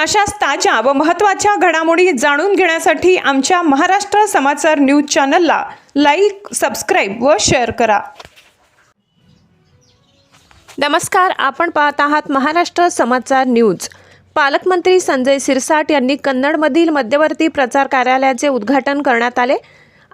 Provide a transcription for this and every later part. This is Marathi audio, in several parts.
अशाच ताज्या व महत्त्वाच्या घडामोडी जाणून घेण्यासाठी आमच्या महाराष्ट्र समाचार न्यूज चॅनलला लाईक सबस्क्राईब व शेअर करा. नमस्कार आपण पाहत आहात महाराष्ट्र समाचार न्यूज. पालकमंत्री संजय सिरसाट यांनी कन्नडमधील मध्यवर्ती प्रचार कार्यालयाचे उद्घाटन करण्यात आले.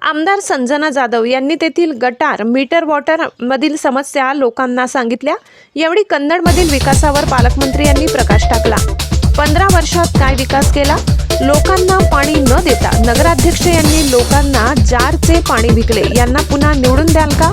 आमदार संजना जाधव यांनी तेथील गटार मीटर वॉटर मधील समस्या लोकांना सांगितल्या. यावेळी कन्नडमधील विकासावर पालकमंत्री यांनी प्रकाश टाकला. पंधरा वर्षात काय विकास केला? लोकांना पाणी न देता नगराध्यक्ष यांनी लोकांना जारचे पाणी विकले. यांना पुन्हा निवडून द्याल का?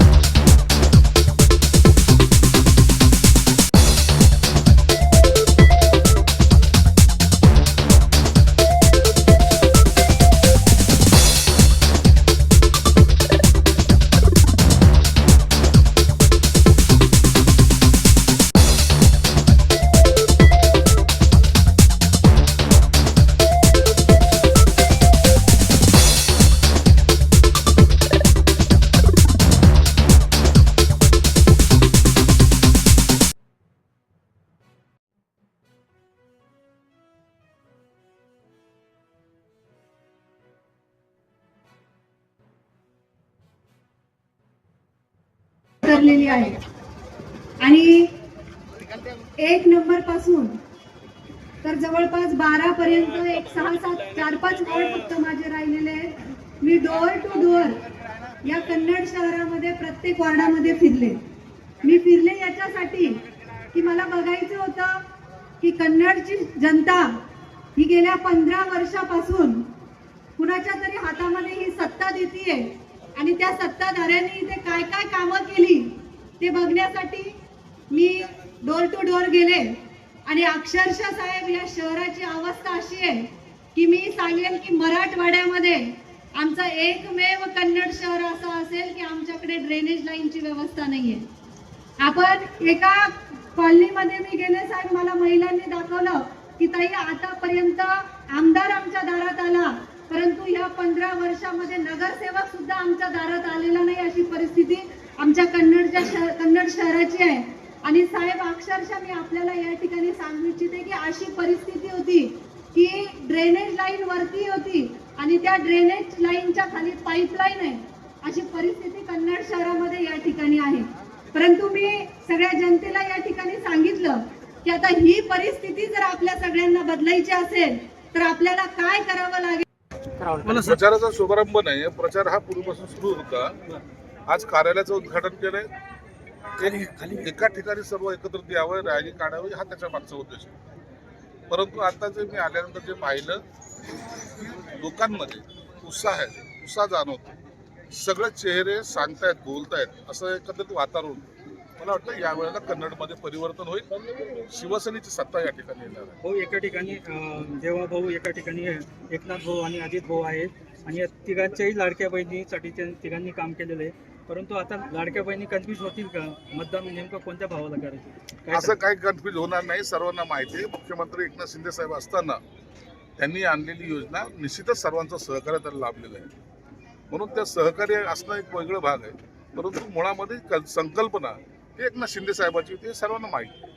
ठरलेली आहे. आणि एक नंबरपासून तर जवळपास बारा पर्यंत एक सहा सात चार पाच वॉर्ड फक्त माझे राहिलेले आहेत. मी डोअर टू डोअर या कन्नड शहरामध्ये प्रत्येक वॉर्डामध्ये फिरले. मी फिरले याच्यासाठी की मला बघायचं होतं की कन्नडची जनता ही गेल्या पंधरा वर्षापासून कुणाच्या तरी हातामध्ये ही सत्ता देतीये. आणि त्या सत्ताधाऱ्यांनी इथे काय काय कामं केली ते बघण्यासाठी मी डोर टू डोर गेले. आणि अक्षरशः साहेब या शहराची अवस्था अशी आहे की मी सांगेन की मराठवाड्यामध्ये आमचा एकमेव कन्नड शहर असं असेल की आमच्याकडे ड्रेनेज लाईनची व्यवस्था नाही आहे आपण एका कॉलनीमध्ये मी गेले साहेब मला महिलांनी दाखवलं की ताई आतापर्यंत आमदार आमच्या दारात आला. परंतु या पंधरा वर्षामध्ये नगरसेवक सुद्धा आमच्या दारात आलेला नाही अशी परिस्थिती आमच्या कन्नडच्या शहर कन्नड शहराची आहे. आणि साहेब अक्षरशः मी आपल्याला या ठिकाणी सांगू इच्छिते की अशी परिस्थिती होती की ड्रेनेज लाईन वरती होती आणि त्या ड्रेनेज लाईनच्या खाली पाईपलाईन आहे अशी परिस्थिती कन्नड शहरामध्ये या ठिकाणी आहे. परंतु मी सगळ्या जनतेला या ठिकाणी सांगितलं की आता ही परिस्थिती जर आपल्या सगळ्यांना बदलायची असेल तर आपल्याला काय करावं लागेल? प्रचाराचा शुभारंभ नाही प्रचार हा पूर्वीपासून सुरू होता. आज कार्यालयाचं उद्घाटन केलंय. एक- एका ठिकाणी सर्व एकत्रित यावं रॅली काढावी हा त्याच्या मागचा उद्देश. आहे परंतु आता जे मी आल्यानंतर जे पाहिलं लोकांमध्ये उत्साह आहे. उत्साह जाणवतो. सगळे चेहरे सांगतायत बोलतायत असं एकत्रित वातावरण मला वाटतं यावेळेला कन्नडमध्ये परिवर्तन होईल. शिवसेनेची सत्ता या ठिकाणी येणार आहे. भाऊ एका ठिकाणी देवा भाऊ एका ठिकाणी एकनाथ भाऊ आणि अजित भाऊ आहेत. आणि या तिघांच्याही लाडक्या बहिणीसाठी तिघांनी काम केलेलं आहे. परंतु आता लाडक्या बहिणी कन्फ्युज होतील का? मतदान नेमकं कोणत्या भावाला करायचं? असं काही कन्फ्युज होणार नाही. सर्वांना माहिती आहे. मुख्यमंत्री एकनाथ शिंदे साहेब असताना त्यांनी आणलेली योजना निश्चितच सर्वांचं सहकार्य त्याला लाभलेलं आहे. म्हणून त्या सहकार्य असणं एक वेगळं भाग आहे. परंतु मुळामध्ये कल- संकल्पना ती एकनाथ शिंदे साहेबाची होती हे सर्वांना माहिती. आहे